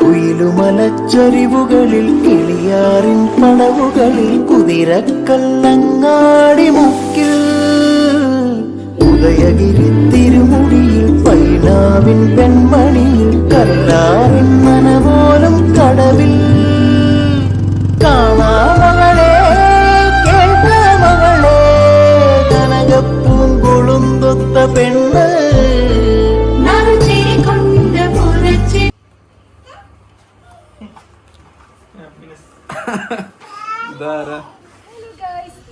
കുയിലുമലച്ചൊരിവുകളിൽ കിളിയാറിൻ പടവുകളിൽ കുതിരക്കല്ലങ്ങാടി മുക്കിൽ. ഉദയഗിരി തിരുമുടിയിൽ പൈനാവിൻ പെൺമണിയിൽ കല്ലാറിൻ നനപോലും കടവിൽ. കാണാമകളെ കേൾക്കാമകളെ കനകപ്പൂങ്കുളുന്തൊത്ത പെണ്ണ്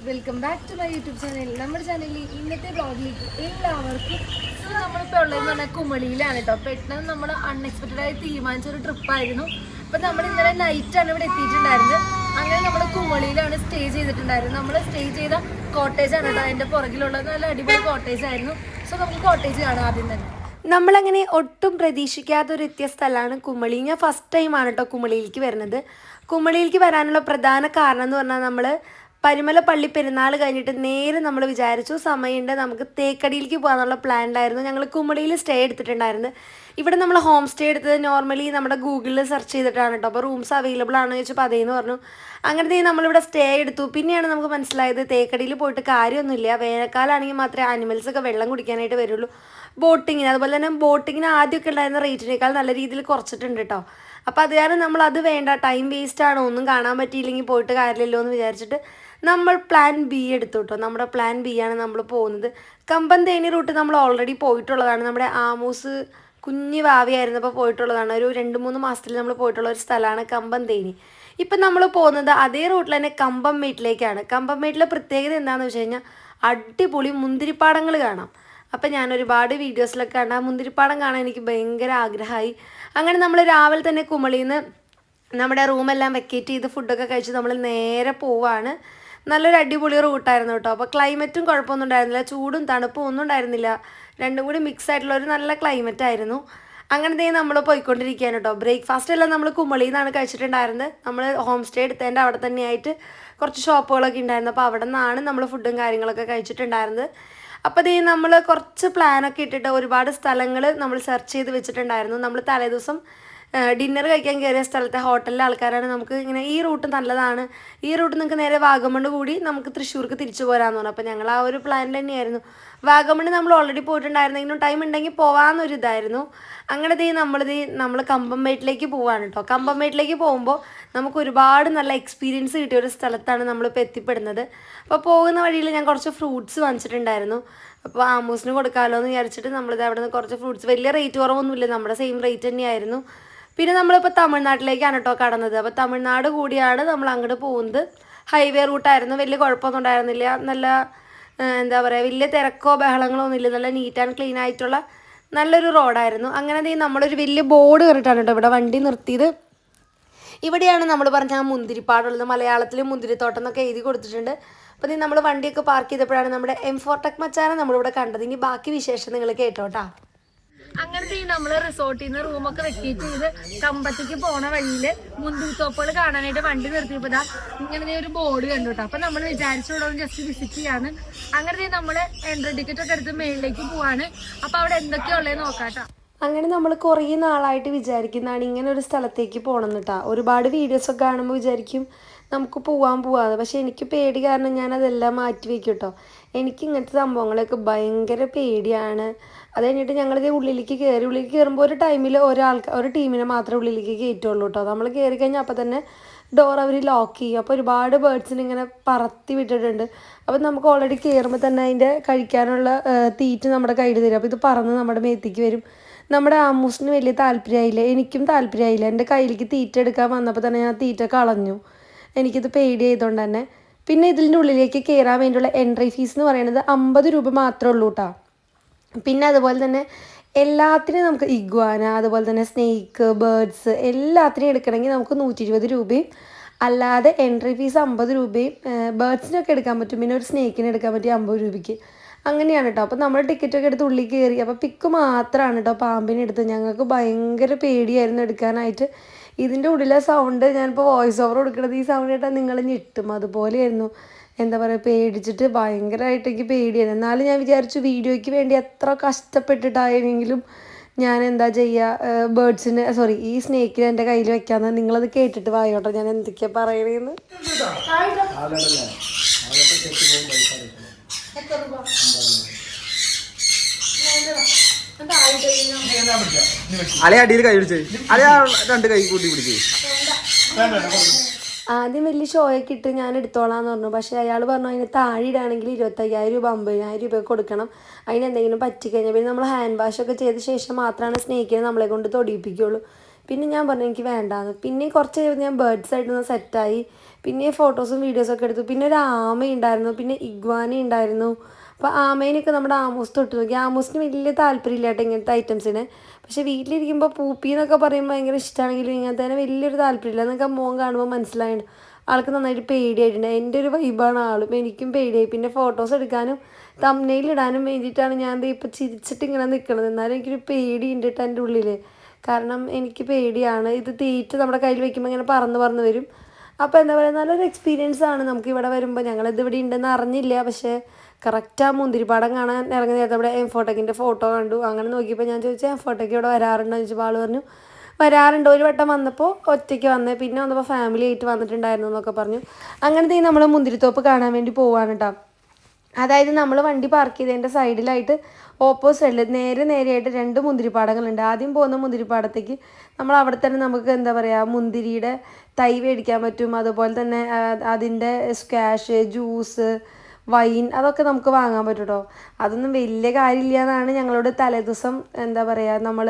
welcome back to my YouTube channel നമ്മുടെ ചാനലിൽ ഇന്നത്തെ ബ്ലോഗിലേക്ക് എല്ലാവർക്കും സോ നമ്മളിപ്പോൾ ഉള്ളതെന്ന് പറഞ്ഞാൽ കുമളിയിലാണ് കേട്ടോ പെട്ടെന്ന് നമ്മൾ അൺഎക്സ്പെക്റ്റഡ് ആയി തീരുമാനിച്ച ഒരു ട്രിപ്പായിരുന്നു അപ്പം നമ്മൾ ഇന്നലെ നൈറ്റാണ് ഇവിടെ എത്തിയിട്ടുണ്ടായിരുന്നത്. അങ്ങനെ നമ്മൾ കുമളിയിലാണ് സ്റ്റേ ചെയ്തിട്ടുണ്ടായിരുന്നത്. നമ്മൾ സ്റ്റേ ചെയ്ത കോട്ടേജ് ആണ് കേട്ടോ അതിന്റെ പുറകിലുള്ളത്. നല്ല അടിപൊളി കോട്ടേജ് ആയിരുന്നു. സോ നമുക്ക് കോട്ടേജ് കാണാം ആദ്യം തന്നെ. നമ്മളങ്ങനെ ഒട്ടും പ്രതീക്ഷിക്കാത്ത ഒരു എത്തിയ സ്ഥലമാണ് കുമളി. ഞാൻ ഫസ്റ്റ് ടൈമാണ് കേട്ടോ കുമളിയിലേക്ക് വരുന്നത്. കുമളിയിലേക്ക് വരാനുള്ള പ്രധാന കാരണം എന്ന് പറഞ്ഞാൽ നമ്മൾ പരിമല പള്ളി പെരുന്നാൾ കഴിഞ്ഞിട്ട് നേരെ നമ്മൾ വിചാരിച്ചു സമയമുണ്ട് നമുക്ക് തേക്കടിയിലേക്ക് പോകാനുള്ള പ്ലാനിലായിരുന്നു ഞങ്ങൾ കുമളിയിൽ സ്റ്റേ എടുത്തിട്ടുണ്ടായിരുന്നു. ഇവിടെ നമ്മൾ ഹോം സ്റ്റേ എടുത്തത് നോർമലി നമ്മുടെ ഗൂഗിളിൽ സെർച്ച് ചെയ്തിട്ടാണ് കേട്ടോ അപ്പോൾ റൂംസ് അവൈലബിൾ ആണെന്ന് ചോദിച്ചപ്പോൾ അതേന്ന് പറഞ്ഞു. അങ്ങനത്തെ നമ്മളിവിടെ സ്റ്റേ എടുത്തു. പിന്നെയാണ് നമുക്ക് മനസ്സിലായത് തേക്കടിയിൽ പോയിട്ട് കാര്യമൊന്നുമില്ല. വേനൽക്കാലാണെങ്കിൽ മാത്രമേ ആനിമൽസ് ഒക്കെ വെള്ളം കുടിക്കാനായിട്ട് വരുള്ളൂ. ബോട്ടിങ്ങിന് അതുപോലെ തന്നെ ബോട്ടിങ്ങിന് ആദ്യമൊക്കെ ഉണ്ടായിരുന്ന റേറ്റിനേക്കാൾ നല്ല രീതിയിൽ കുറച്ചിട്ടുണ്ട് കേട്ടോ അപ്പോൾ അത് കാരണം നമ്മൾ അത് വേണ്ട ടൈം വേസ്റ്റ് ആണോ ഒന്നും കാണാൻ പറ്റിയില്ലെങ്കിൽ പോയിട്ട് കാര്യമില്ലല്ലോ എന്ന് വിചാരിച്ചിട്ട് നമ്മൾ പ്ലാൻ ബി എടുത്തു കേട്ടോ നമ്മുടെ പ്ലാൻ ബി ആണ് നമ്മൾ പോകുന്നത്. കമ്പം തേനി റൂട്ട് നമ്മൾ ഓൾറെഡി പോയിട്ടുള്ളതാണ്. നമ്മുടെ ആമൂസ് കുഞ്ഞ് വാവിയായിരുന്നപ്പോൾ പോയിട്ടുള്ളതാണ്. ഒരു രണ്ട് മൂന്ന് മാസത്തിൽ നമ്മൾ പോയിട്ടുള്ള ഒരു സ്ഥലമാണ് കമ്പം തേനി. ഇപ്പം നമ്മൾ പോകുന്നത് അതേ റൂട്ടിൽ തന്നെ കമ്പം മേട്ടിലേക്കാണ്. കമ്പം മേട്ടിലെ പ്രത്യേകത എന്താണെന്ന് വെച്ച് കഴിഞ്ഞാൽ അടിപൊളി മുന്തിരിപ്പാടങ്ങൾ കാണാം. അപ്പം ഞാൻ ഒരുപാട് വീഡിയോസിലൊക്കെ കണ്ട ആ മുന്തിരിപ്പാടം കാണാൻ എനിക്ക് ഭയങ്കര ആഗ്രഹമായി. അങ്ങനെ നമ്മൾ രാവിലെ തന്നെ കുമളിയിൽ നിന്ന് നമ്മുടെ റൂമെല്ലാം വെക്കേറ്റ് ചെയ്ത് ഫുഡൊക്കെ കഴിച്ച് നമ്മൾ നേരെ പോവാണ്. നല്ലൊരു അടിപൊളി റൂട്ടായിരുന്നു കേട്ടോ. അപ്പോൾ ക്ലൈമറ്റും കുഴപ്പമൊന്നും ഉണ്ടായിരുന്നില്ല. ചൂടും തണുപ്പും ഒന്നും ഉണ്ടായിരുന്നില്ല. രണ്ടും കൂടി മിക്സ് ആയിട്ടുള്ള ഒരു നല്ല ക്ലൈമറ്റ് ആയിരുന്നു. അങ്ങനത്തെ നമ്മൾ പോയിക്കൊണ്ടിരിക്കുകയാണ് കേട്ടോ. ബ്രേക്ക്ഫാസ്റ്റ് എല്ലാം നമ്മൾ കുമളിയിൽ നിന്നാണ് കഴിച്ചിട്ടുണ്ടായിരുന്നത്. നമ്മൾ ഹോം സ്റ്റേ എടുത്തതിന്റെ അവിടെ തന്നെയായിട്ട് കുറച്ച് ഷോപ്പുകളൊക്കെ ഉണ്ടായിരുന്നു. അപ്പോൾ അവിടെ നിന്നാണ് നമ്മൾ ഫുഡും കാര്യങ്ങളൊക്കെ കഴിച്ചിട്ടുണ്ടായിരുന്നത്. അപ്പോൾ ദേ നമ്മൾ കുറച്ച് പ്ലാനൊക്കെ ഇട്ടിട്ട് ഒരുപാട് സ്ഥലങ്ങൾ നമ്മൾ സെർച്ച് ചെയ്ത് വെച്ചിട്ടുണ്ടായിരുന്നു. നമ്മൾ തലേദിവസം ഡിന്നർ കഴിക്കാൻ കയറിയ സ്ഥലത്തെ ഹോട്ടലിലെ ആൾക്കാരാണ്. നമുക്ക് ഇങ്ങനെ ഈ റൂട്ട് നല്ലതാണ്. ഈ റൂട്ട് നിങ്ങൾക്ക് നേരെ വാഗമണ് കൂടി നമുക്ക് തൃശ്ശൂർക്ക് തിരിച്ചു പോരാന്ന് പറഞ്ഞു. അപ്പോൾ ഞങ്ങൾ ആ ഒരു പ്ലാൻ തന്നെയായിരുന്നു. വാഗമണ് നമ്മൾ ഓൾറെഡി പോയിട്ടുണ്ടായിരുന്നെങ്കിലും ടൈം ഉണ്ടെങ്കിൽ പോകാമെന്നൊരു ഇതായിരുന്നു. അങ്ങനെ ദേ നമ്മളിത് നമ്മൾ കമ്പംമേട്ടിലേക്ക് പോവാണ് കേട്ടോ കമ്പംമേട്ടിലേക്ക് പോകുമ്പോൾ നമുക്ക് ഒരുപാട് നല്ല എക്സ്പീരിയൻസ് കിട്ടിയ ഒരു സ്ഥലത്താണ് നമ്മളിപ്പോൾ എത്തിപ്പെടുന്നത്. അപ്പോൾ പോകുന്ന വഴിയിൽ ഞാൻ കുറച്ച് ഫ്രൂട്ട്സ് വാങ്ങിച്ചിട്ടുണ്ടായിരുന്നു. അപ്പോൾ ആമൂസിന് കൊടുക്കാമല്ലോ എന്ന് വിചാരിച്ചിട്ട് നമ്മളിത് അവിടെ നിന്ന് കുറച്ച് ഫ്രൂട്ട്സ് വലിയ റേറ്റ് കുറവൊന്നുമില്ല. നമ്മുടെ സെയിം റേറ്റ് തന്നെയായിരുന്നു. പിന്നെ നമ്മളിപ്പോൾ തമിഴ്നാട്ടിലേക്കാണ് കേട്ടോ കടന്നത്. അപ്പോൾ തമിഴ്നാട് കൂടിയാണ് നമ്മൾ അങ്ങോട്ട് പോകുന്നത് ഹൈവേ റൂട്ടായിരുന്നു വലിയ കുഴപ്പമൊന്നും ഉണ്ടായിരുന്നില്ല. നല്ല എന്താ പറയുക വലിയ തിരക്കോ ബഹളങ്ങളോ ഒന്നുമില്ല നല്ല നീറ്റ് ആൻഡ് ക്ലീൻ ആയിട്ടുള്ള നല്ലൊരു റോഡായിരുന്നു അങ്ങനെ നമ്മളൊരു വലിയ ബോർഡ് കയറിയിട്ടാണ് കേട്ടോ ഇവിടെ വണ്ടി നിർത്തിയത്. ഇവിടെയാണ് നമ്മൾ പറഞ്ഞ ആ മുന്തിരിപ്പാടുള്ളത്. മലയാളത്തിൽ മുന്തിരിത്തോട്ടം എന്നൊക്കെ എഴുതി കൊടുത്തിട്ടുണ്ട്. അപ്പോൾ നമ്മൾ വണ്ടിയൊക്കെ പാർക്ക് ചെയ്തപ്പോഴാണ് നമ്മുടെ എം ഫോർ ടെക് മച്ചാനെ നമ്മളിവിടെ കണ്ടത്. ഇനി ബാക്കി വിശേഷം നിങ്ങൾ കേട്ടോട്ടാ. അങ്ങനത്തെ ഈ നമ്മൾ റിസോർട്ടിൽ നിന്ന് റൂമൊക്കെ വെക്കേറ്റ് ചെയ്ത് കമ്പത്തേക്ക് പോണ വഴിയിൽ മുന്തിരിത്തോപ്പുകൾ കാണാനായിട്ട് വണ്ടി നിർത്തിയപ്പോ ദാ ഇങ്ങനെ ഒരു ബോർഡ് കണ്ടുട്ടോ അപ്പൊ നമ്മൾ വിചാരിച്ചോളൂ ജസ്റ്റ് വിസിറ്റ് ചെയ്യാന്ന്. അങ്ങനത്തെ നമ്മൾ എൻട്രി ടിക്കറ്റ് ഒക്കെ എടുത്ത് മേളിലേക്ക് പോവാണ്. അപ്പൊ അവിടെ എന്തൊക്കെയുള്ള നോക്കാട്ടോ അങ്ങനെ നമ്മൾ കുറേ നാളായിട്ട് വിചാരിക്കുന്നതാണ് ഇങ്ങനെ ഒരു സ്ഥലത്തേക്ക് പോകണം കേട്ടാ ഒരുപാട് വീഡിയോസൊക്കെ കാണുമ്പോൾ വിചാരിക്കും നമുക്ക് പോവാൻ പോവാന്ന്. പക്ഷേ എനിക്ക് പേടി കാരണം ഞാൻ അതെല്ലാം മാറ്റി വെക്കും കേട്ടോ എനിക്ക് ഇങ്ങനത്തെ സംഭവങ്ങളൊക്കെ ഭയങ്കര പേടിയാണ്. അത് കഴിഞ്ഞിട്ട് ഞങ്ങളിത് ഉള്ളിലേക്ക് കയറി ഉള്ളിലേക്ക് കയറുമ്പോൾ ഒരു ടൈമിൽ ഒരാൾക്ക് ഒരു ടീമിനെ മാത്രമേ ഉള്ളിലേക്ക് കയറ്റുള്ളൂ കേട്ടോ നമ്മൾ കയറി കഴിഞ്ഞാൽ അപ്പോൾ തന്നെ ഡോർ അവർ ലോക്ക് ചെയ്യും. അപ്പോൾ ഒരുപാട് ബേർഡ്സിനെ ഇങ്ങനെ പറത്തി വിട്ടിട്ടുണ്ട്. അപ്പോൾ നമുക്ക് ഓൾറെഡി കയറുമ്പോൾ തന്നെ അതിന്റെ കഴിക്കാനുള്ള തീറ്റ നമ്മുടെ കയ്യിൽ തരും. അപ്പോൾ ഇത് പറന്ന് നമ്മുടെ മേത്തേക്ക് വരും. നമ്മുടെ ആമൂസിന് വലിയ താല്പര്യമായില്ല. എനിക്കും താല്പര്യമായില്ല. എന്റെ കയ്യിലേക്ക് തീറ്റ എടുക്കാൻ വന്നപ്പോൾ തന്നെ ഞാൻ തീറ്റ കളഞ്ഞു. എനിക്കിത് പേടി ചെയ്തുകൊണ്ട് തന്നെ. പിന്നെ ഇതിന്റെ ഉള്ളിലേക്ക് കയറാൻ വേണ്ടിയുള്ള എൻട്രി ഫീസ് എന്ന് പറയുന്നത് അമ്പത് രൂപ മാത്രമേ ഉള്ളൂ കേട്ടോ പിന്നെ അതുപോലെ തന്നെ എല്ലാത്തിനും നമുക്ക് ഇഗ്വാന അതുപോലെ തന്നെ സ്നേക്ക് ബേർഡ്സ് എല്ലാത്തിനും എടുക്കണമെങ്കിൽ നമുക്ക് നൂറ്റി ഇരുപത് രൂപയും അല്ലാതെ എൻട്രി ഫീസ് അമ്പത് രൂപയും ബേർഡ്സിനൊക്കെ എടുക്കാൻ പറ്റും. പിന്നെ ഒരു സ്നേക്കിന് എടുക്കാൻ പറ്റിയ അമ്പത് രൂപയ്ക്ക്. അങ്ങനെയാണ് കേട്ടോ അപ്പോൾ നമ്മൾ ടിക്കറ്റൊക്കെ എടുത്ത് ഉള്ളിൽ കയറി അപ്പോൾ പിക്ക് മാത്രമാണ് കേട്ടോ പാമ്പിനെ എടുത്ത് ഞങ്ങൾക്ക് ഭയങ്കര പേടിയായിരുന്നു എടുക്കാനായിട്ട്. ഇതിന്റെ ഉള്ളിലെ സൗണ്ട് ഞാനിപ്പോൾ വോയിസ് ഓവർ കൊടുക്കുന്നത് ഈ സൗണ്ട് കേട്ടാൽ നിങ്ങൾ ഞെട്ടും. അതുപോലെയായിരുന്നു. എന്താ പറയുക പേടിച്ചിട്ട് ഭയങ്കരമായിട്ട് എനിക്ക് പേടിയാണ് എന്നാലും ഞാൻ വിചാരിച്ചു വീഡിയോയ്ക്ക് വേണ്ടി എത്ര കഷ്ടപ്പെട്ടിട്ടായെങ്കിലും ഞാൻ എന്താ ചെയ്യുക ബേർഡ്സിനെ സോറി ഈ സ്നേക്കിനെ എന്റെ കയ്യിൽ വെക്കാന്ന് നിങ്ങളത് കേട്ടിട്ട് വായോട്ടോ ഞാൻ എന്തൊക്കെയാ പറയണേന്ന്. അളെ അടിയിൽ കൈ പിടിച്ചേ. അളെ രണ്ട് കൈ കൂട്ടി പിടിച്ചേ. ആദ്യം വലിയ ഷോയൊക്കെ ഇട്ട് ഞാൻ എടുത്തോളാന്ന് പറഞ്ഞു. പക്ഷേ അയാൾ പറഞ്ഞു അതിന് താഴെ ഇടാണെങ്കിൽ ഇരുപത്തയ്യായിരം രൂപ അമ്പതിനായിരം രൂപ കൊടുക്കണം. അതിന് എന്തെങ്കിലും പറ്റിക്കഴിഞ്ഞാൽ പിന്നെ നമ്മൾ ഹാൻഡ് വാഷ് ഒക്കെ ചെയ്ത ശേഷം മാത്രമാണ് സ്നേഹിക്കിനെ നമ്മളെ കൊണ്ട് തൊടിയിപ്പിക്കുള്ളൂ. പിന്നെ ഞാൻ പറഞ്ഞു എനിക്ക് വേണ്ടാന്ന്. പിന്നെ കുറച്ച് കഴിഞ്ഞ് ഞാൻ ബേർഡ്സ് ആയിട്ട് സെറ്റായി പിന്നെ ഫോട്ടോസും വീഡിയോസും ഒക്കെ എടുത്തു. പിന്നെ ഒരു ആമ ഉണ്ടായിരുന്നു പിന്നെ ഇഗ്വാന ഉണ്ടായിരുന്നു. അപ്പോൾ ആമേനൊക്കെ നമ്മുടെ ആമൂസ് തൊട്ട് നോക്കി ആമൂസിന് വലിയ താല്പര്യമില്ല കേട്ടോ ഇങ്ങനത്തെ ഐറ്റംസിന് പക്ഷേ വീട്ടിലിരിക്കുമ്പോൾ പൂപ്പി എന്നൊക്കെ പറയുമ്പോൾ ഭയങ്കര ഇഷ്ടമാണെങ്കിലും ഇങ്ങനത്തെ തന്നെ വലിയൊരു താല്പര്യമില്ല. എന്നൊക്കെ മോൻ കാണുമ്പോൾ മനസ്സിലായിട്ടുണ്ട് ആൾക്ക് നന്നായിട്ട് പേടിയായിട്ടുണ്ട്. എന്റെ ഒരു വൈബാണ് ആളും. എനിക്കും പേടിയായി. പിന്നെ ഫോട്ടോസ് എടുക്കാനും തമ്മനയിൽ ഇടാനും വേണ്ടിയിട്ടാണ് ഞാൻ എന്താ ഇപ്പോൾ ചിരിച്ചിട്ട് ഇങ്ങനെ നിൽക്കുന്നത് എന്നാലും എനിക്കൊരു പേടിയുണ്ട് കേട്ടോ എന്റെ ഉള്ളിൽ കാരണം എനിക്ക് പേടിയാണ്. ഇത് തീറ്റ നമ്മുടെ കയ്യിൽ വെക്കുമ്പോൾ ഇങ്ങനെ പറന്ന് പറന്ന് വരും. അപ്പോൾ എന്താ പറയുക നല്ലൊരു എക്സ്പീരിയൻസ് ആണ് നമുക്ക് ഇവിടെ വരുമ്പോൾ ഞങ്ങളിത് ഇവിടെ ഉണ്ടെന്ന് അറിഞ്ഞില്ല. പക്ഷേ കറക്റ്റ് ആ മുന്തിരിപ്പാടം കാണാൻ ഇറങ്ങി നേരത്തെ ഇവിടെ എംഫോട്ടക്കിന്റെ ഫോട്ടോ കണ്ടു. അങ്ങനെ നോക്കിയപ്പോൾ ഞാൻ ചോദിച്ചു എംഫോട്ടക്ക് ഇവിടെ വരാറുണ്ടോ? എന്ന് ചോദിച്ചപ്പോൾ ആൾ പറഞ്ഞു വരാറുണ്ട്. ഒരു വട്ടം വന്നപ്പോൾ ഒറ്റയ്ക്ക് വന്ന്. പിന്നെ വന്നപ്പോൾ ഫാമിലി ആയിട്ട് വന്നിട്ടുണ്ടായിരുന്നു എന്നൊക്കെ പറഞ്ഞു. അങ്ങനത്തെ നമ്മൾ മുന്തിരിത്തോപ്പ് കാണാൻ വേണ്ടി പോവാണ് കേട്ടോ അതായത് നമ്മൾ വണ്ടി പാർക്ക് ചെയ്തതിന്റെ സൈഡിലായിട്ട് ഓപ്പോസിറ്റിൽ നേരെ നേരെയായിട്ട് രണ്ട് മുന്തിരിപ്പാടങ്ങളുണ്ട്. ആദ്യം പോകുന്ന മുന്തിരിപ്പാടത്തേക്ക് നമ്മൾ അവിടെ തന്നെ നമുക്ക് എന്താ പറയുക മുന്തിരിയുടെ തൈ മേടിക്കാൻ പറ്റും. അതുപോലെ തന്നെ അതിന്റെ സ്ക്വാഷ് ജ്യൂസ് വൈൻ അതൊക്കെ നമുക്ക് വാങ്ങാൻ പറ്റുമോ അതൊന്നും വലിയ കാര്യമില്ല എന്നാണ് ഞങ്ങളോട് തലേദിവസം എന്താ പറയുക നമ്മൾ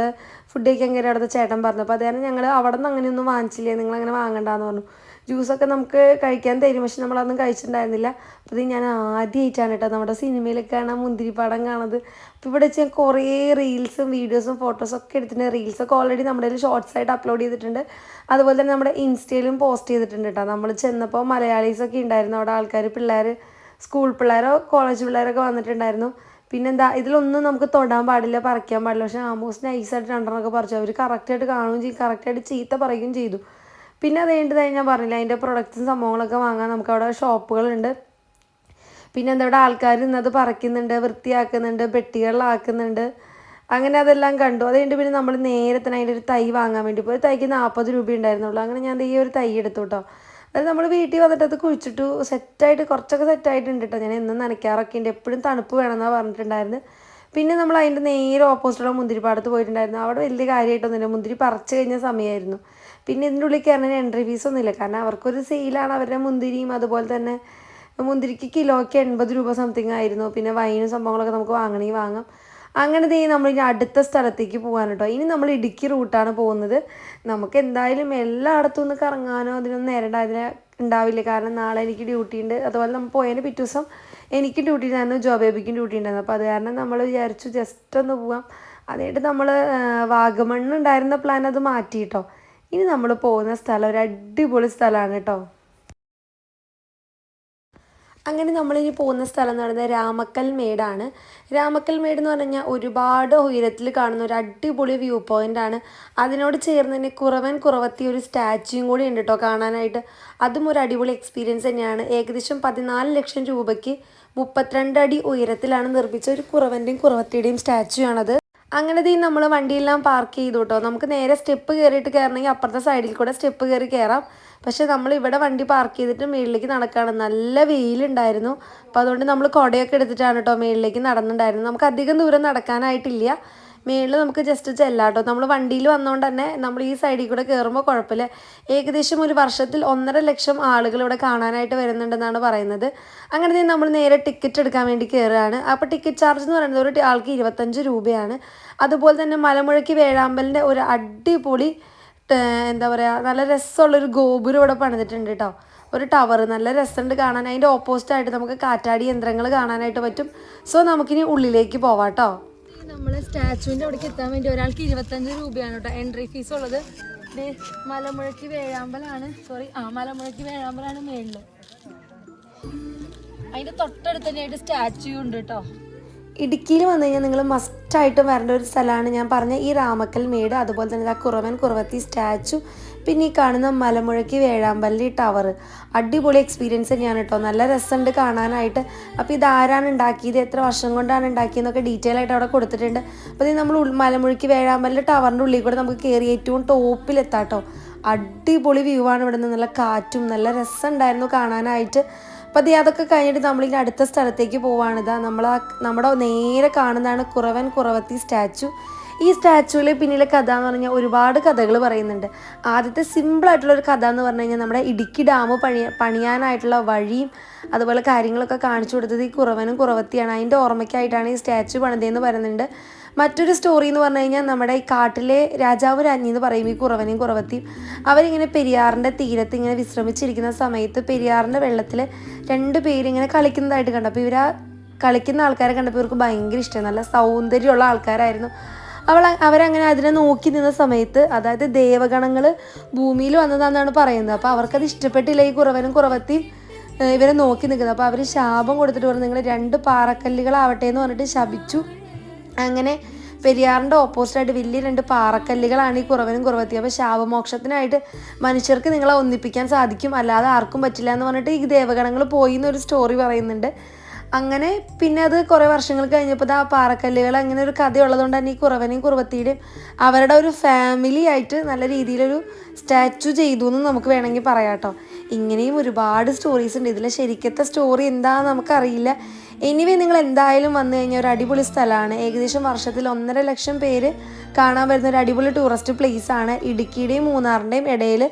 ഫുഡ് കഴിക്കാൻ കയറി അവിടുത്തെ ചേട്ടൻ പറഞ്ഞു അപ്പോൾ അതുകാരണം ഞങ്ങൾ അവിടെ നിന്ന് അങ്ങനെയൊന്നും വാങ്ങിച്ചില്ല നിങ്ങൾ അങ്ങനെ വാങ്ങണ്ടെന്ന് പറഞ്ഞു. ജ്യൂസൊക്കെ നമുക്ക് കഴിക്കാൻ തരും പക്ഷെ നമ്മളതൊന്നും കഴിച്ചിട്ടുണ്ടായിരുന്നില്ല. അപ്പോൾ ഇത് ഞാൻ ആദ്യമായിട്ടാണ് കേട്ടോ നമ്മുടെ സിനിമയിലൊക്കെ കാണാൻ മുന്തിരിപ്പാടം കാണുന്നത്. അപ്പോൾ ഇവിടെ വെച്ച് ഞാൻ കുറേ റീൽസും വീഡിയോസും ഫോട്ടോസൊക്കെ എടുത്തിട്ടുണ്ട്. റീൽസൊക്കെ ഓൾറെഡി നമ്മുടെ കയ്യിൽ ഷോർട്സ് ആയിട്ട് അപ്ലോഡ് ചെയ്തിട്ടുണ്ട്. അതുപോലെ തന്നെ നമ്മുടെ ഇൻസ്റ്റയിലും പോസ്റ്റ് ചെയ്തിട്ടുണ്ട് കേട്ടോ. നമ്മൾ ചെന്നപ്പോൾ മലയാളീസൊക്കെ ഉണ്ടായിരുന്നു. അവിടെ ആൾക്കാർ പിള്ളേർ സ്കൂൾ പിള്ളേരോ കോളേജ് പിള്ളേരൊക്കെ വന്നിട്ടുണ്ടായിരുന്നു. പിന്നെന്താ ഇതിലൊന്നും നമുക്ക് തൊടാൻ പാടില്ല പറിക്കാൻ പാടില്ല. പക്ഷേ ആമോസ് നൈസായിട്ട് രണ്ടെണ്ണമൊക്കെ പറിച്ചു. അവർ കറക്റ്റായിട്ട് കാണുകയും ചെയ്യും കറക്റ്റായിട്ട് ചീത്ത പറയുകയും ചെയ്തു. പിന്നെ അത് കഴിഞ്ഞിട്ട് ഞാൻ പറഞ്ഞില്ല അതിന്റെ പ്രൊഡക്റ്റ്സും സംഭവങ്ങളൊക്കെ വാങ്ങാൻ നമുക്ക് അവിടെ ഷോപ്പുകളുണ്ട്. പിന്നെ എന്താ ഇവിടെ ആൾക്കാർ ഇന്നത് പറിക്കുന്നുണ്ട് വൃത്തിയാക്കുന്നുണ്ട് പെട്ടികളിലാക്കുന്നുണ്ട്. അങ്ങനെ അതെല്ലാം കണ്ടു. അത് കഴിഞ്ഞിട്ട് പിന്നെ നമ്മൾ നേരെ തന്നെ അതിന്റെ ഒരു തൈ വാങ്ങാൻ വേണ്ടി പോയി. തൈക്ക് നാൽപ്പത് രൂപ ഉണ്ടായിരുന്നുള്ളൂ അങ്ങനെ ഞാൻ ഈ ഒരു തൈ എടുത്തു കേട്ടോ. അത് നമ്മൾ വീട്ടിൽ വന്നിട്ട് അത് കുഴിച്ചിട്ടു. സെറ്റായിട്ട് കുറച്ചൊക്കെ സെറ്റായിട്ടുണ്ട് കേട്ടോ ഞാൻ എന്നും നനയ്ക്കാറൊക്കെ ഉണ്ട്. എപ്പോഴും തണുപ്പ് വേണമെന്നാണ് പറഞ്ഞിട്ടുണ്ടായിരുന്നു. പിന്നെ നമ്മൾ അതിന്റെ നേരെ ഓപ്പോസിറ്റുള്ള മുന്തിരിപ്പാടത്ത് പോയിട്ടുണ്ടായിരുന്നു. അവിടെ വലിയ കാര്യമായിട്ടൊന്നുമില്ല മുന്തിരി പറിച്ചു കഴിഞ്ഞ സമയമായിരുന്നു പിന്നെ ഇതിന്റെ ഉള്ളിൽ കയറുന്നതിന് എൻട്രി ഫീസ് ഒന്നുമില്ല. കാരണം അവർക്കൊരു സെയിലാണ് അവരുടെ മുന്തിരിയും അതുപോലെ തന്നെ മുന്തിരിക്ക് കിലോയ്ക്ക് എൺപത് രൂപ സംതിങ് ആയിരുന്നു. പിന്നെ വൈനും സംഭവങ്ങളൊക്കെ നമുക്ക് വാങ്ങണമെങ്കിൽ വാങ്ങാം. അങ്ങനെ ദേ ഇനി അടുത്ത സ്ഥലത്തേക്ക് പോകാൻ കേട്ടോ. ഇനി നമ്മൾ ഇടുക്കി റൂട്ടാണ് പോകുന്നത്. നമുക്ക് എന്തായാലും എല്ലായിടത്തും ഒന്ന് കറങ്ങാനോ അതിനൊന്നും നേരിടാതിന് ഉണ്ടാവില്ല. കാരണം നാളെ എനിക്ക് ഡ്യൂട്ടി ഉണ്ട്. അതുപോലെ നമ്മൾ പോയതിന് പിറ്റേ ദിവസം എനിക്ക് ഡ്യൂട്ടി ഉണ്ടായിരുന്നു. ജോബ് ബേബിക്കും ഡ്യൂട്ടി ഉണ്ടായിരുന്നു. അപ്പോൾ അത് കാരണം നമ്മൾ വിചാരിച്ചു ജസ്റ്റ് ഒന്ന് പോവാം. അതായിട്ട് നമ്മൾ വാഗമണ്ണുണ്ടായിരുന്ന പ്ലാൻ അത് മാറ്റി കേട്ടോ. ഇനി നമ്മൾ പോകുന്ന സ്ഥലം ഒരു അടിപൊളി സ്ഥലമാണ് കേട്ടോ. അങ്ങനെ നമ്മളിനി പോകുന്ന സ്ഥലം എന്ന് പറയുന്നത് രാമക്കൽ മേടാണ്. രാമക്കൽ മേട് എന്ന് പറഞ്ഞാൽ ഒരുപാട് ഉയരത്തിൽ കാണുന്ന ഒരു അടിപൊളി വ്യൂ പോയിന്റ് ആണ്. അതിനോട് ചേർന്ന് തന്നെ കുറവൻ കുറവത്തി ഒരു സ്റ്റാച്യൂയും കൂടി ഉണ്ട് കേട്ടോ കാണാനായിട്ട്. അതും ഒരു അടിപൊളി എക്സ്പീരിയൻസ് തന്നെയാണ്. ഏകദേശം പതിനാല് ലക്ഷം രൂപയ്ക്ക് മുപ്പത്തിരണ്ട് അടി ഉയരത്തിലാണ് നിർമ്മിച്ച ഒരു കുറവന്റെയും കുറവത്തിയുടെയും സ്റ്റാച്യു ആണത്. അങ്ങനെ തീ നമ്മൾ വണ്ടിയെല്ലാം പാർക്ക് ചെയ്തു കേട്ടോ നമുക്ക് നേരെ സ്റ്റെപ്പ് കയറിയിട്ട് കയറണമെങ്കിൽ അപ്പുറത്തെ സൈഡിൽ കൂടെ സ്റ്റെപ്പ് കയറി കയറാം പക്ഷേ നമ്മൾ ഇവിടെ വണ്ടി പാർക്ക് ചെയ്തിട്ട് മുകളിലേക്ക് നടക്കുകയാണ് നല്ല വെയിലുണ്ടായിരുന്നു. അപ്പോൾ അതുകൊണ്ട് നമ്മൾ കുടയൊക്കെ എടുത്തിട്ടാണ് കേട്ടോ മുകളിലേക്ക് നടന്നിട്ടുണ്ടായിരുന്നത്. നമുക്ക് അധികം ദൂരം നടക്കാനായിട്ടില്ല. മേളിൽ നമുക്ക് ജസ്റ്റ് ചെല്ലാം കേട്ടോ. നമ്മൾ വണ്ടിയിൽ വന്നുകൊണ്ട് തന്നെ നമ്മൾ ഈ സൈഡിൽ കൂടെ കയറുമ്പോൾ കുഴപ്പമില്ല. ഏകദേശം ഒരു വർഷത്തിൽ ഒന്നര ലക്ഷം ആളുകൾ ഇവിടെ കാണാനായിട്ട് വരുന്നുണ്ടെന്നാണ് പറയുന്നത്. അങ്ങനെ നമ്മൾ നേരെ ടിക്കറ്റ് എടുക്കാൻ വേണ്ടി കയറുകയാണ് അപ്പോൾ ടിക്കറ്റ് ചാർജ് എന്ന് പറയുന്നത് ഒരു ആൾക്ക് ഇരുപത്തഞ്ച് രൂപയാണ്. അതുപോലെ തന്നെ മലമുഴക്കി വേഴാമ്പലിന്റെ ഒരു അടിപൊളി എന്താ പറയുക നല്ല രസമുള്ളൊരു ഗോപുരം ഇവിടെ പണിതിട്ടുണ്ട് കേട്ടോ ഒരു ടവർ നല്ല രസമുണ്ട് കാണാൻ. അതിന്റെ ഓപ്പോസിറ്റ് ആയിട്ട് നമുക്ക് കാറ്റാടി യന്ത്രങ്ങൾ കാണാനായിട്ട് പറ്റും. സോ നമുക്കിനി ഉള്ളിലേക്ക് പോവാം കേട്ടോ നമ്മൾ സ്റ്റാച്ചുവിന്റെ അവിടേക്ക് എത്താൻ വേണ്ടി ഒരാൾക്ക് ഇരുപത്തഞ്ച് രൂപയാണ് കേട്ടോ എൻട്രി ഫീസ് ഉള്ളത്. മലമുഴക്കി വേഴാമ്പലാണ്. സോറി ആ മലമുഴക്കി വേഴാമ്പലാണ് മേളിൽ അതിന്റെ തൊട്ടടുത്ത് തന്നെയായിട്ട് സ്റ്റാച്യു ഉണ്ട് കേട്ടോ ഇടുക്കിയിൽ വന്നു കഴിഞ്ഞാൽ നിങ്ങൾ മസ്റ്റ് മസ്റ്റായിട്ടും വരേണ്ട ഒരു സ്ഥലമാണ്. ഞാൻ പറഞ്ഞ ഈ രാമക്കൽ മേട് അതുപോലെ തന്നെ ആ കുറവൻ കുറവത്തി സ്റ്റാച്ചു പിന്നെ ഈ കാണുന്ന മലമുഴക്കി വേഴാമ്പള്ളി ടവർ അടിപൊളി എക്സ്പീരിയൻസ് തന്നെയാണ് കേട്ടോ നല്ല രസമുണ്ട് കാണാനായിട്ട്. അപ്പോൾ ഇത് ആരാണ് ഉണ്ടാക്കിയത്? എത്ര വർഷം കൊണ്ടാണ് ഉണ്ടാക്കിയതെന്നൊക്കെ ഡീറ്റെയിൽ ആയിട്ട് അവിടെ കൊടുത്തിട്ടുണ്ട്. അപ്പോൾ നമ്മൾ മലമുഴക്കി വേഴാമ്പള്ളി ടവറിന്റെ ഉള്ളിൽ കൂടെ നമുക്ക് കയറി ഏറ്റവും ടോപ്പിലെത്താം കേട്ടോ അടിപൊളി വ്യൂ ആണ് ഇവിടെ നിന്ന് നല്ല കാറ്റും നല്ല രസമുണ്ടായിരുന്നു കാണാനായിട്ട്. അപ്പോൾ അതേ അതൊക്കെ കഴിഞ്ഞിട്ട് നമ്മളിനി അടുത്ത സ്ഥലത്തേക്ക് പോവാണ്. ഇതാ നമ്മൾ നമ്മുടെ നേരെ കാണുന്നതാണ് കുറവൻ കുറവത്തി സ്റ്റാച്ചു. ഈ സ്റ്റാച്ചുവിലെ പിന്നിലെ കഥ എന്ന് പറഞ്ഞാൽ ഒരുപാട് കഥകൾ പറയുന്നുണ്ട്. ആദ്യത്തെ സിമ്പിളായിട്ടുള്ള ഒരു കഥ എന്ന് പറഞ്ഞു കഴിഞ്ഞാൽ നമ്മുടെ ഇടുക്കി ഡാം പണി പണിയാനായിട്ടുള്ള വഴിയും അതുപോലെ കാര്യങ്ങളൊക്കെ കാണിച്ചു കൊടുത്തത് ഈ കുറവനും കുറവത്തിയാണ്. അതിന്റെ ഓർമ്മയ്ക്കായിട്ടാണ് ഈ സ്റ്റാച്ചു പണിതെന്ന് പറയുന്നുണ്ട്. മറ്റൊരു സ്റ്റോറി എന്ന് പറഞ്ഞു കഴിഞ്ഞാൽ നമ്മുടെ ഈ കാട്ടിലെ രാജാവ് രാജ്ഞി എന്ന് പറയും ഈ കുറവനെയും കുറവത്തിയും. അവരിങ്ങനെ പെരിയാറിന്റെ തീരത്ത് ഇങ്ങനെ വിശ്രമിച്ചിരിക്കുന്ന സമയത്ത് പെരിയാറിന്റെ വെള്ളത്തിൽ രണ്ട് പേരിങ്ങനെ കളിക്കുന്നതായിട്ട് കണ്ടു. അപ്പോൾ ഇവരാ കളിക്കുന്ന ആൾക്കാരെ കണ്ടപ്പോൾ ഇവർക്ക് ഭയങ്കര ഇഷ്ടം നല്ല സൗന്ദര്യമുള്ള ആൾക്കാരായിരുന്നു. അവൾ അവരങ്ങനെ അതിനെ നോക്കി നിന്ന സമയത്ത് അതായത് ദേവഗണങ്ങൾ ഭൂമിയിൽ വന്നതാണെന്നാണ് പറയുന്നത്. അപ്പോൾ അവർക്കത് ഇഷ്ടപ്പെട്ടില്ല ഈ കുറവനും കുറവത്തിയും ഇവരെ നോക്കി നിൽക്കുന്നത്. അപ്പോൾ അവർ ശാപം കൊടുത്തിട്ട് പറഞ്ഞു നിങ്ങൾ രണ്ട് പാറക്കല്ലുകളാവട്ടെ എന്ന് പറഞ്ഞിട്ട് ശപിച്ചു. അങ്ങനെ പെരിയാറിന്റെ ഓപ്പോസിറ്റായിട്ട് വലിയ രണ്ട് പാറക്കല്ലുകളാണ് ഈ കുറവനും കുറവത്തി. അപ്പോൾ ശാപമോക്ഷത്തിനായിട്ട് മനുഷ്യർക്ക് നിങ്ങളെ ഒന്നിപ്പിക്കാൻ സാധിക്കും. അല്ലാതെ ആർക്കും പറ്റില്ല എന്ന് പറഞ്ഞിട്ട് ഈ ദേവഗണങ്ങൾ പോയി എന്നൊരു സ്റ്റോറി പറയുന്നുണ്ട്. അങ്ങനെ പിന്നെ അത് കുറേ വർഷങ്ങൾ കഴിഞ്ഞപ്പോൾ ആ പാറക്കല്ലുകൾ അങ്ങനെ ഒരു കഥയുള്ളതുകൊണ്ട് തന്നെ ഈ കുറവനെയും കുറവത്തിയുടെയും അവരുടെ ഒരു ഫാമിലി ആയിട്ട് നല്ല രീതിയിലൊരു സ്റ്റാച്ചു ചെയ്തു എന്ന് നമുക്ക് വേണമെങ്കിൽ പറയാം കേട്ടോ. ഇങ്ങനെയും ഒരുപാട് സ്റ്റോറീസ് ഉണ്ട്. ഇതിലെ ശരിക്കത്തെ സ്റ്റോറി എന്താണെന്ന് നമുക്കറിയില്ല. എനിവേ നിങ്ങൾ എന്തായാലും വന്നു കഴിഞ്ഞാൽ ഒരു അടിപൊളി സ്ഥലമാണ്. ഏകദേശം വർഷത്തിൽ ഒന്നര ലക്ഷം പേര് കാണാൻ വരുന്ന ഒരു അടിപൊളി ടൂറിസ്റ്റ് പ്ലേസ് ആണ്. ഇടുക്കിയുടെയും മൂന്നാറിന്റെയും ഇടയിൽ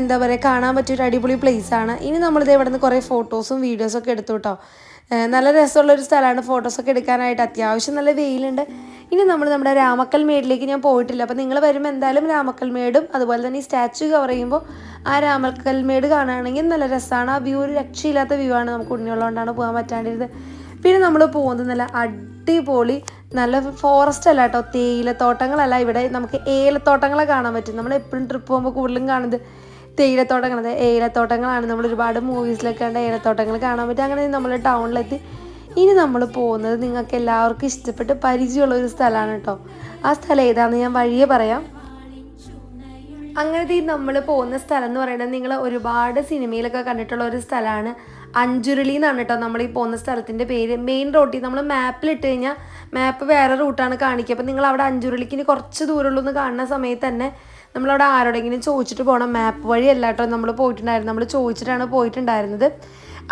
എന്താ പറയുക കാണാൻ പറ്റിയ ഒരു അടിപൊളി പ്ലേസ് ആണ്. ഇനി നമ്മളിത് ഇവിടെ നിന്ന് കുറേ ഫോട്ടോസും വീഡിയോസും ഒക്കെ എടുത്തു കേട്ടോ. നല്ല രസമുള്ളൊരു സ്ഥലമാണ്. ഫോട്ടോസൊക്കെ എടുക്കാനായിട്ട് അത്യാവശ്യം നല്ല വെയിലുണ്ട്. ഇനി നമ്മൾ നമ്മുടെ രാമക്കൽ മേടിലേക്ക് ഞാൻ പോയിട്ടില്ല. അപ്പോൾ നിങ്ങൾ വരുമ്പോൾ എന്തായാലും രാമക്കൽ മേടും അതുപോലെ തന്നെ ഈ സ്റ്റാച്ചു കവർ ചെയ്യുമ്പോൾ ആ രാമക്കൽ മേട് കാണുകയാണെങ്കിൽ നല്ല രസമാണ് ആ വ്യൂ ഒരു രക്ഷയില്ലാത്ത വ്യൂ ആണ്. നമുക്ക് ഉണ്ണിയുള്ളതുകൊണ്ടാണ് പോകാൻ പറ്റാണ്ടിരുന്നത്. പിന്നെ നമ്മൾ പോകുന്നത് നല്ല അടിപൊളി നല്ല ഫോറസ്റ്റ് അല്ല കേട്ടോ തേയിലത്തോട്ടങ്ങളല്ല. ഇവിടെ നമുക്ക് ഏലത്തോട്ടങ്ങളെ കാണാൻ പറ്റും. നമ്മൾ എപ്പോഴും ട്രിപ്പ് പോകുമ്പോൾ കൂടുതലും കാണുന്നത് തേയിലത്തോട്ടങ്ങൾ അതായത് ഏലത്തോട്ടങ്ങളാണ്. നമ്മൾ ഒരുപാട് മൂവീസിലൊക്കെ കണ്ട ഏലത്തോട്ടങ്ങൾ കാണാൻ പറ്റും. അങ്ങനെ നമ്മൾ ടൗണിലെത്തി ഇനി നമ്മൾ പോകുന്നത് നിങ്ങൾക്ക് എല്ലാവർക്കും ഇഷ്ടപ്പെട്ട് പരിചയമുള്ള ഒരു സ്ഥലമാണ് കേട്ടോ. ആ സ്ഥലം ഏതാണെന്ന് ഞാൻ വഴിയെ പറയാം. അങ്ങനത്തെ നമ്മൾ പോകുന്ന സ്ഥലം എന്ന് പറയുന്നത് നിങ്ങൾ ഒരുപാട് സിനിമയിലൊക്കെ കണ്ടിട്ടുള്ള ഒരു സ്ഥലമാണ്. അഞ്ചുരുളി എന്നാണ് കേട്ടോ നമ്മൾ ഈ പോകുന്ന സ്ഥലത്തിന്റെ പേര് മെയിൻ റോട്ടിൽ നമ്മൾ മാപ്പിൽ ഇട്ട് കഴിഞ്ഞാൽ മാപ്പ് വേറെ റൂട്ടാണ് കാണിക്കുക. അപ്പോൾ നിങ്ങൾ അവിടെ അഞ്ചുരുളിക്ക് ഇനി കുറച്ച് ദൂരമുള്ളൂ എന്ന് കാണുന്ന സമയത്ത് തന്നെ നമ്മളവിടെ ആരോടെങ്കിലും ചോദിച്ചിട്ട് പോകണം മാപ്പ് വഴിയല്ല കേട്ടോ നമ്മൾ പോയിട്ടുണ്ടായിരുന്നു നമ്മൾ ചോദിച്ചിട്ടാണ് പോയിട്ടുണ്ടായിരുന്നത്.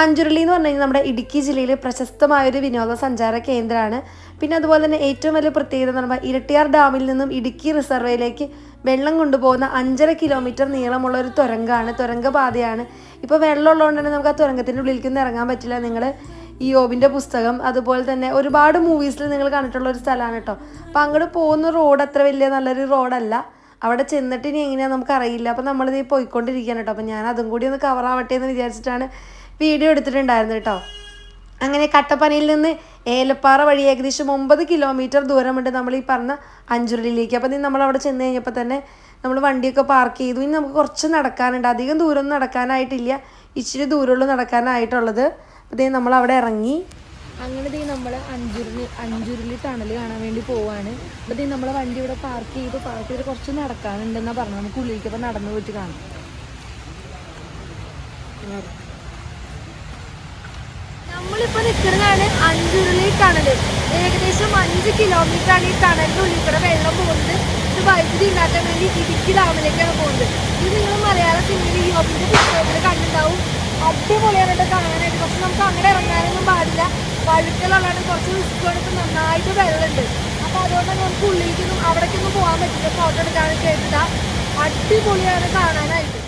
അഞ്ചുരുളി എന്ന് പറഞ്ഞു കഴിഞ്ഞാൽ നമ്മുടെ ഇടുക്കി ജില്ലയിൽ പ്രശസ്തമായ ഒരു വിനോദസഞ്ചാര കേന്ദ്രമാണ്. പിന്നെ അതുപോലെ തന്നെ ഏറ്റവും വലിയ പ്രത്യേകത എന്ന് പറയുമ്പോൾ ഇരട്ടിയാർ ഡാമിൽ നിന്നും ഇടുക്കി റിസർവേയിലേക്ക് വെള്ളം കൊണ്ടുപോകുന്ന അഞ്ചര കിലോമീറ്റർ നീളമുള്ള ഒരു തുരങ്കാണ്. തുരങ്കപാതയാണ്. ഇപ്പോൾ വെള്ളം ഉള്ളതുകൊണ്ട് തന്നെ നമുക്ക് ആ തുരങ്കത്തിന്റെ ഉള്ളിലേക്ക് ഒന്നും ഇറങ്ങാൻ പറ്റില്ല. നിങ്ങൾ ഈ യോബിന്റെ പുസ്തകം അതുപോലെ തന്നെ ഒരുപാട് മൂവീസിൽ നിങ്ങൾ കണ്ടിട്ടുള്ള ഒരു സ്ഥലമാണ് കേട്ടോ അപ്പോൾ അങ്ങോട്ട് പോകുന്ന റോഡ് അത്ര വലിയ നല്ലൊരു റോഡല്ല അവിടെ ചെന്നിട്ട് ഇനി എങ്ങനെയാണെന്ന് നമുക്കറിയില്ല അപ്പോൾ നമ്മളിത് പോയിക്കൊണ്ടിരിക്കുകയാണ് കേട്ടോ അപ്പോൾ ഞാൻ അതും കൂടി ഒന്ന് കവറാവട്ടെ എന്ന് വിചാരിച്ചിട്ടാണ് വീഡിയോ എടുത്തിട്ടുണ്ടായിരുന്നു കേട്ടോ അങ്ങനെ കട്ടപ്പനയിൽ നിന്ന് ഏലപ്പാറ വഴി ഏകദേശം ഒമ്പത് കിലോമീറ്റർ ദൂരമുണ്ട് നമ്മൾ ഈ പറഞ്ഞ അഞ്ചുരുളിയിലേക്ക്. അപ്പോൾ നമ്മൾ അവിടെ ചെന്ന് കഴിഞ്ഞപ്പോൾ തന്നെ നമ്മൾ വണ്ടിയൊക്കെ പാർക്ക് ചെയ്തു. ഇനി നമുക്ക് കുറച്ച് നടക്കാനുണ്ട്. അധികം ദൂരമൊന്നും നടക്കാനായിട്ടില്ല. ഇച്ചിരി ദൂരമുള്ളൂ നടക്കാനായിട്ടുള്ളത്. അതേ നമ്മൾ അവിടെ ഇറങ്ങി. അങ്ങനെ ദേ നമ്മൾ അഞ്ചുരുളി അഞ്ചുരുളി ടണൽ കാണാൻ വേണ്ടി പോവാണ്. അപ്പോൾ ദേ നമ്മൾ വണ്ടി ഇവിടെ പാർക്ക് ചെയ്ത് പാർക്ക് ചെയ്ത് കുറച്ച് നടക്കാനുണ്ടെന്നാണ് പറഞ്ഞത്. നമുക്ക് ഉള്ളിലേക്ക് അപ്പോൾ നടന്നു പോയിട്ട് കാണാം. നമ്മളിപ്പോൾ നിൽക്കുന്നതാണ് അഞ്ചുരുളി ടണൽ ഏകദേശം അഞ്ച് കിലോമീറ്റർ ആണ് ഈ ടണലിനുള്ളിൽ കൂടെ വെള്ളം പോകുന്നത്. ഇത് വൈദ്യുതി ഉണ്ടാക്കാൻ വേണ്ടി ഇടുക്കി ഡാമിലേക്കാണ് പോകുന്നത്. ഇത് നിങ്ങൾ മലയാള സിനിമയിൽ യോബിന്റെ പുസ്തകത്തിൽ കണ്ടിട്ടുണ്ടാവും. അടിപൊളിയാണ് കാണാനായിട്ട്. പക്ഷെ നമുക്ക് അങ്ങനെ ഇറങ്ങാനൊന്നും പാടില്ല. വഴുക്കലുള്ളതാണ്. കുറച്ച് റിസ്ക് എടുത്ത് നന്നായിട്ട് വെള്ളമുണ്ട്. അപ്പോൾ അതുകൊണ്ട് നമുക്ക് ഉള്ളിലേക്കൊന്നും അവിടേക്കൊന്നും പോകാൻ പറ്റില്ല. ഫോട്ടോ എടുക്കാനൊക്കെ ആയിട്ടില്ല അടിപൊളിയാണ് കാണാനായിട്ട്.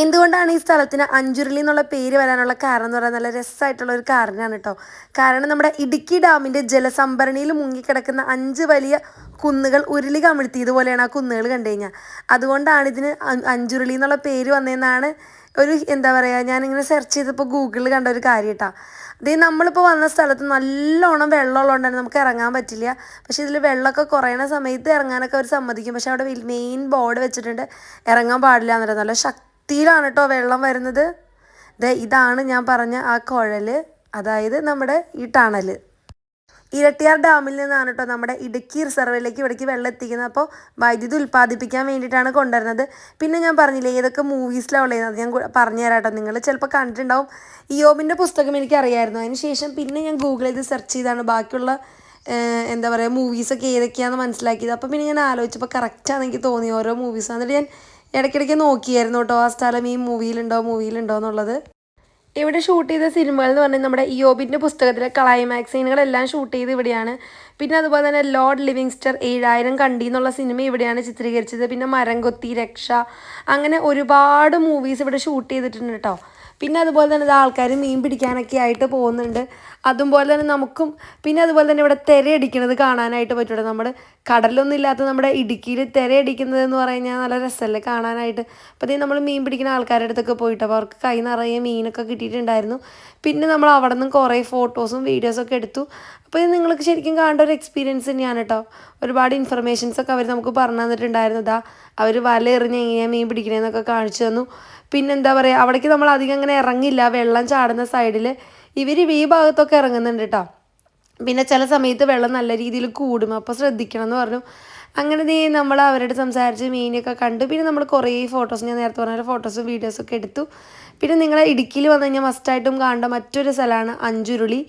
എന്തുകൊണ്ടാണ് ഈ സ്ഥലത്തിന് അഞ്ചുരുളി എന്നുള്ള പേര് വരാനുള്ള കാരണം എന്ന് പറയുന്നത് നല്ല രസമായിട്ടുള്ള ഒരു കാരണമാണ് കേട്ടോ. കാരണം നമ്മുടെ ഇടുക്കി ഡാമിന്റെ ജലസംഭരണിയിൽ മുങ്ങിക്കിടക്കുന്ന അഞ്ച് വലിയ കുന്നുകൾ ഉരുളി കമിഴ്ത്തിയതുപോലെയാണ് ആ കുന്നുകൾ കണ്ടു കഴിഞ്ഞാൽ. അതുകൊണ്ടാണ് ഇതിന് അഞ്ചുരുളി എന്നുള്ള പേര് വന്നതെന്നാണ് ഒരു എന്താ പറയുക ഞാനിങ്ങനെ സെർച്ച് ചെയ്തപ്പോൾ ഗൂഗിളിൽ കണ്ട ഒരു കാര്യം കേട്ടോ. അതേ നമ്മളിപ്പോൾ വന്ന സ്ഥലത്ത് നല്ലോണം വെള്ളമുള്ളതുകൊണ്ട് തന്നെ നമുക്ക് ഇറങ്ങാൻ പറ്റില്ല. പക്ഷേ ഇതിൽ വെള്ളമൊക്കെ കുറയണ സമയത്ത് ഇറങ്ങാനൊക്കെ അവർ സമ്മതിക്കും. പക്ഷേ അവിടെ മെയിൻ ബോർഡ് വെച്ചിട്ടുണ്ട്. ഇറങ്ങാൻ പാടില്ല എന്നുള്ളത് നല്ല ശക്തിയിലാണ് കേട്ടോ വെള്ളം വരുന്നത്. ദേ ഇതാണ് ഞാൻ പറഞ്ഞ ആ കുഴൽ അതായത് നമ്മുടെ ഈ ടണൽ ഇരട്ടിയാർ ഡാമിൽ നിന്നാണ് കേട്ടോ നമ്മുടെ ഇടുക്കി റിസർവിലേക്ക് ഇവിടേക്ക് വെള്ളം എത്തിക്കുന്നത്. അപ്പോൾ വൈദ്യുതി ഉൽപ്പാദിപ്പിക്കാൻ വേണ്ടിയിട്ടാണ് കൊണ്ടുവരുന്നത്. പിന്നെ ഞാൻ പറഞ്ഞില്ലേ ഏതൊക്കെ മൂവീസിലാണ് ഉള്ളത് ഞാൻ പറഞ്ഞു കേട്ടോ. നിങ്ങൾ ചിലപ്പോൾ കണ്ടിട്ടുണ്ടാവും. ഇയോബിന്റെ പുസ്തകം എനിക്ക് അറിയായിരുന്നു അതിന് ശേഷം പിന്നെ ഞാൻ ഗൂഗിൾ ചെയ്ത് സെർച്ച് ചെയ്താണ് ബാക്കിയുള്ള എന്താ പറയുക മൂവീസൊക്കെ ഏതൊക്കെയാണെന്ന് മനസ്സിലാക്കിയത്. അപ്പോൾ പിന്നെ ഞാൻ ആലോചിച്ചപ്പോൾ കറക്റ്റാണ് എനിക്ക് തോന്നി ഓരോ മൂവീസ് എന്നിട്ട് ഞാൻ ഇടയ്ക്കിടയ്ക്ക് നോക്കിയായിരുന്നു കേട്ടോ ആ സ്ഥലം ഈ മൂവിയിലുണ്ടോ മൂവിയിലുണ്ടോ എന്നുള്ളത്. ഇവിടെ ഷൂട്ട് ചെയ്ത സിനിമകൾ എന്ന് പറഞ്ഞാൽ നമ്മുടെ ഇയോബിന്റെ പുസ്തകത്തിലെ ക്ലൈമാക്സ് സീനുകളെല്ലാം ഷൂട്ട് ചെയ്ത് ഇവിടെയാണ്. പിന്നെ അതുപോലെ തന്നെ ലോർഡ് ലിവിങ്സ്റ്റർ ഏഴായിരം കണ്ടി എന്നുള്ള സിനിമ ഇവിടെയാണ് ചിത്രീകരിച്ചത്. പിന്നെ മരം കൊത്തി രക്ഷ അങ്ങനെ ഒരുപാട് മൂവീസ് ഇവിടെ ഷൂട്ട് ചെയ്തിട്ടുണ്ട് കേട്ടോ. പിന്നെ അതുപോലെ തന്നെ ഇത് ആൾക്കാർ മീൻ പിടിക്കാനൊക്കെ ആയിട്ട് പോകുന്നുണ്ട്. അതുപോലെ തന്നെ നമുക്കും പിന്നെ അതുപോലെ തന്നെ ഇവിടെ തിരയടിക്കുന്നത് കാണാനായിട്ട് പറ്റൂടെ നമ്മുടെ കടലൊന്നും ഇല്ലാത്ത നമ്മുടെ ഇടുക്കിയിൽ തിരയടിക്കുന്നത് എന്ന് പറഞ്ഞാൽ നല്ല രസമല്ലേ കാണാനായിട്ട്. അപ്പോൾ നമ്മൾ മീൻ പിടിക്കുന്ന ആൾക്കാരുടെ അടുത്തൊക്കെ പോയിട്ട് അപ്പോൾ അവർക്ക് കൈ നിറയെ മീനൊക്കെ കിട്ടിയിട്ടുണ്ടായിരുന്നു. പിന്നെ നമ്മൾ അവിടെ നിന്നും കുറേ ഫോട്ടോസും വീഡിയോസൊക്കെ എടുത്തു. അപ്പോൾ ഇത് നിങ്ങൾക്ക് ശരിക്കും കാണേണ്ട ഒരു എക്സ്പീരിയൻസ് തന്നെയാണ് കേട്ടോ. ഒരുപാട് ഇൻഫർമേഷൻസൊക്കെ അവർ നമുക്ക് പറഞ്ഞു തന്നിട്ടുണ്ടായിരുന്നു. ഇതാ അവർ വല എറിഞ്ഞ് എങ്ങനെയാണ് മീൻ പിടിക്കണേന്നൊക്കെ കാണിച്ചു തന്നു. പിന്നെന്താ പറയുക അവിടേക്ക് നമ്മൾ അധികം അങ്ങനെ ഇറങ്ങില്ല വെള്ളം ചാടുന്ന സൈഡിൽ ഇവർ ഈ ഭാഗത്തൊക്കെ ഇറങ്ങുന്നുണ്ട് കേട്ടോ പിന്നെ ചില സമയത്ത് വെള്ളം നല്ല രീതിയിൽ കൂടും. അപ്പോൾ ശ്രദ്ധിക്കണം എന്ന് പറഞ്ഞു. അങ്ങനെ നീ നമ്മൾ അവരോട് സംസാരിച്ച് മീനൊക്കെ കണ്ടു. പിന്നെ നമ്മൾ കുറേ ഫോട്ടോസ് ഞാൻ നേരത്തെ പറഞ്ഞ ഫോട്ടോസും വീഡിയോസൊക്കെ എടുത്തു. പിന്നെ നിങ്ങൾ ഇടുക്കിയിൽ വന്നു കഴിഞ്ഞാൽ മസ്റ്റായിട്ടും കാണേണ്ട മറ്റൊരു സ്ഥലമാണ് അഞ്ചുരുളി.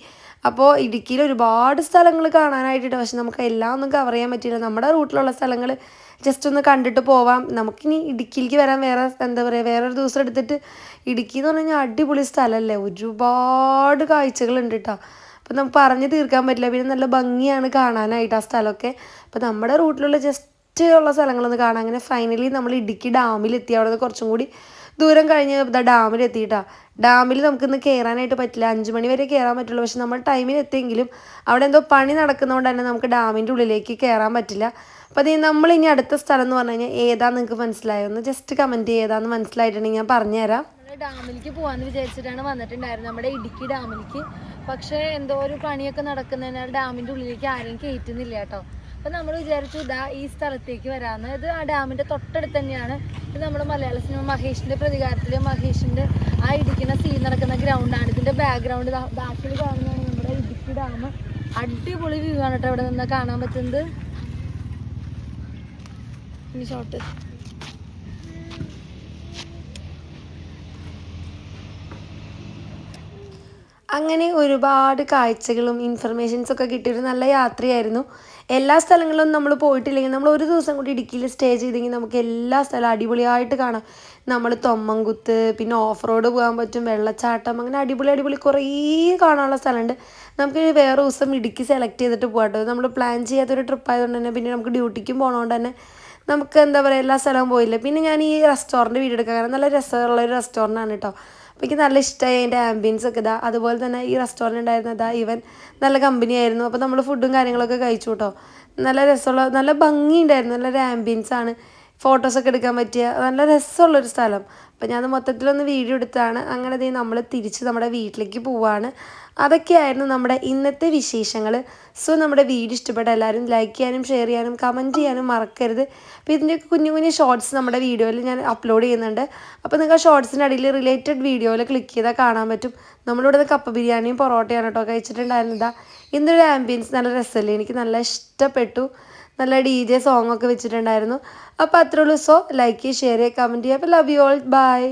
അപ്പോൾ ഇടുക്കിയിൽ ഒരുപാട് സ്ഥലങ്ങൾ കാണാനായിട്ടുണ്ട്. പക്ഷെ നമുക്ക് എല്ലാം ഒന്നും കവർ ചെയ്യാൻ പറ്റില്ല നമ്മുടെ റൂട്ടിലുള്ള സ്ഥലങ്ങൾ ജസ്റ്റ് ഒന്ന് കണ്ടിട്ട് പോവാം. നമുക്കിനി ഇടുക്കിയിലേക്ക് വരാൻ വേറെ എന്താ പറയുക വേറൊരു ദിവസം എടുത്തിട്ട് ഇടുക്കി എന്ന് പറഞ്ഞു കഴിഞ്ഞാൽ അടിപൊളി സ്ഥലമല്ലേ ഒരുപാട് കാഴ്ചകളുണ്ട് കേട്ടോ അപ്പം നമുക്ക് പറഞ്ഞ് തീർക്കാൻ പറ്റില്ല. പിന്നെ നല്ല ഭംഗിയാണ് കാണാനായിട്ട് ആ സ്ഥലമൊക്കെ. അപ്പം നമ്മുടെ റൂട്ടിലുള്ള ജസ്റ്റ് ഉള്ള സ്ഥലങ്ങളൊന്ന് കാണാം. അങ്ങനെ ഫൈനലി നമ്മൾ ഇടുക്കി ഡാമിലെത്തി. അവിടെ നിന്ന് കുറച്ചും കൂടി ദൂരം കഴിഞ്ഞ് ഡാമിലെത്തിയിട്ടാ ഡാമിൽ നമുക്കിന്ന് കയറാനായിട്ട് പറ്റില്ല. അഞ്ച് മണി വരെ കയറാൻ പറ്റുള്ളൂ. പക്ഷെ നമ്മൾ ടൈമിൽ എത്തിയെങ്കിലും അവിടെ എന്തോ പണി നടക്കുന്നതുകൊണ്ട് തന്നെ നമുക്ക് ഡാമിന്റെ ഉള്ളിലേക്ക് കയറാൻ പറ്റില്ല. അപ്പോൾ അത് നമ്മളിനി അടുത്ത സ്ഥലം എന്ന് പറഞ്ഞു കഴിഞ്ഞാൽ ഏതാന്ന് നിങ്ങൾക്ക് മനസ്സിലായോ? ഒന്ന് ജസ്റ്റ് കമന്റ് ചെയ്താന്ന് മനസ്സിലായിട്ടുണ്ടെങ്കിൽ ഞാൻ പറഞ്ഞുതരാം ഡാമിലേക്ക് പോകാന്ന് വിചാരിച്ചിട്ടാണ് വന്നിട്ടുണ്ടായിരുന്നത് നമ്മുടെ ഇടുക്കി ഡാമിലേക്ക്. പക്ഷേ എന്തോ ഒരു പണിയൊക്കെ നടക്കുന്നതിനാൽ ഡാമിന്റെ ഉള്ളിലേക്ക് ആരെയും കയറ്റുന്നില്ല കേട്ടോ. അപ്പം നമ്മൾ വിചാരിച്ചു ഇതാ ഈ സ്ഥലത്തേക്ക് വരാമെന്ന് ഇത് ആ ഡാമിന്റെ തൊട്ടടുത്ത് തന്നെയാണ്. ഇത് നമ്മുടെ മലയാള സിനിമ മഹേഷിന്റെ പ്രതികാരത്തിൽ മഹേഷിന്റെ ആ ഇടിക്കുന്ന സീൻ നടക്കുന്ന ഗ്രൗണ്ടാണ് ഇതിന്റെ ബാക്ക്ഗ്രൗണ്ട് ബാക്കിൽ കാണുന്നതാണ് നമ്മുടെ ഇടുക്കി ഡാം. അടിപൊളി വ്യൂ ആണ് കേട്ടോ ഇവിടെ നിന്ന് കാണാൻ പറ്റുന്നത്. ഇനി ഷോട്ട് അങ്ങനെ ഒരുപാട് കാഴ്ചകളും ഇൻഫർമേഷൻസൊക്കെ കിട്ടിയൊരു നല്ല യാത്രയായിരുന്നു. എല്ലാ സ്ഥലങ്ങളിലും നമ്മൾ പോയിട്ടില്ലെങ്കിൽ നമ്മൾ ഒരു ദിവസം കൂടി ഇടുക്കിയിൽ സ്റ്റേ ചെയ്തെങ്കിൽ നമുക്ക് എല്ലാ സ്ഥലവും അടിപൊളിയായിട്ട് കാണാം. നമ്മൾ തൊമ്മൻകുത്ത് പിന്നെ ഓഫ് റോഡ് പോകാൻ പറ്റും വെള്ളച്ചാട്ടം അങ്ങനെ അടിപൊളി അടിപൊളി കുറേ കാണാനുള്ള സ്ഥലമുണ്ട്. നമുക്ക് വേറെ ദിവസം ഇടുക്കി സെലക്ട് ചെയ്തിട്ട് പോകാട്ടോ നമ്മൾ പ്ലാൻ ചെയ്യാത്തൊരു ട്രിപ്പ് ആയതുകൊണ്ട് തന്നെ പിന്നെ നമുക്ക് ഡ്യൂട്ടിക്കും പോകണതുകൊണ്ട് തന്നെ നമുക്ക് എന്താ പറയുക എല്ലാ സ്ഥലവും പോയില്ല? പിന്നെ ഞാൻ ഈ റെസ്റ്റോറന്റ് വീഡിയോ എടുക്കാൻ കാരണം നല്ല രസമുള്ള ഒരു റെസ്റ്റോറന്റ് ആണ് കേട്ടോ അപ്പോൾ എനിക്ക് നല്ല ഇഷ്ടമായി അതിന്റെ ആംബിയൻസ് ഒക്കെ. ഇതാ അതുപോലെ തന്നെ ഈ റെസ്റ്റോറന്റ് ഉണ്ടായിരുന്നത് ഇതാ ഈവൻ നല്ല കമ്പനി ആയിരുന്നു. അപ്പോൾ നമ്മൾ ഫുഡും കാര്യങ്ങളൊക്കെ കഴിച്ചു കേട്ടോ നല്ല രസമുള്ള നല്ല ഭംഗിയുണ്ടായിരുന്നു നല്ലൊരു ആംബിയൻസ് ആണ്. ഫോട്ടോസൊക്കെ എടുക്കാൻ പറ്റിയ നല്ല രസമുള്ളൊരു സ്ഥലം. അപ്പോൾ ഞാൻ മൊത്തത്തിലൊന്ന് വീഡിയോ എടുത്താണ്. അങ്ങനെ ദേ നമ്മൾ തിരിച്ച് നമ്മുടെ വീട്ടിലേക്ക് പോവാണ്. അതൊക്കെയായിരുന്നു നമ്മുടെ ഇന്നത്തെ വിശേഷങ്ങൾ സോ നമ്മുടെ വീഡിയോ ഇഷ്ടപ്പെട്ട എല്ലാവരും ലൈക്ക് ചെയ്യാനും ഷെയർ ചെയ്യാനും കമന്റ് ചെയ്യാനും മറക്കരുത്. അപ്പോൾ ഇതിന്റെയൊക്കെ കുഞ്ഞു കുഞ്ഞു ഷോർട്സ് നമ്മുടെ വീഡിയോയിൽ ഞാൻ അപ്ലോഡ് ചെയ്യുന്നുണ്ട്. അപ്പോൾ നിങ്ങൾക്ക് ആ ഷോർട്സിന്റെ അടിയിൽ റിലേറ്റഡ് വീഡിയോയിൽ ക്ലിക്ക് ചെയ്താൽ കാണാൻ പറ്റും. നമ്മളിവിടെ കപ്പ ബിരിയാണിയും പൊറോട്ടയാണ് കേട്ടോ കഴിച്ചിട്ടുണ്ടായിരുന്നതാ. ഇന്നൊരു ആംബിയൻസ് നല്ല രസമല്ലേ എനിക്ക് നല്ല ഇഷ്ടപ്പെട്ടു. നല്ല ഡി ജെ സോങ്ങൊക്കെ വെച്ചിട്ടുണ്ടായിരുന്നു. അപ്പോൾ അത്രയുള്ളൂ സോ ലൈക്ക് ചെയ്യുക ഷെയർ ചെയ്യുക കമന്റ് ചെയ്യുക അപ്പോൾ ലവ് യു ഓൾ ബൈ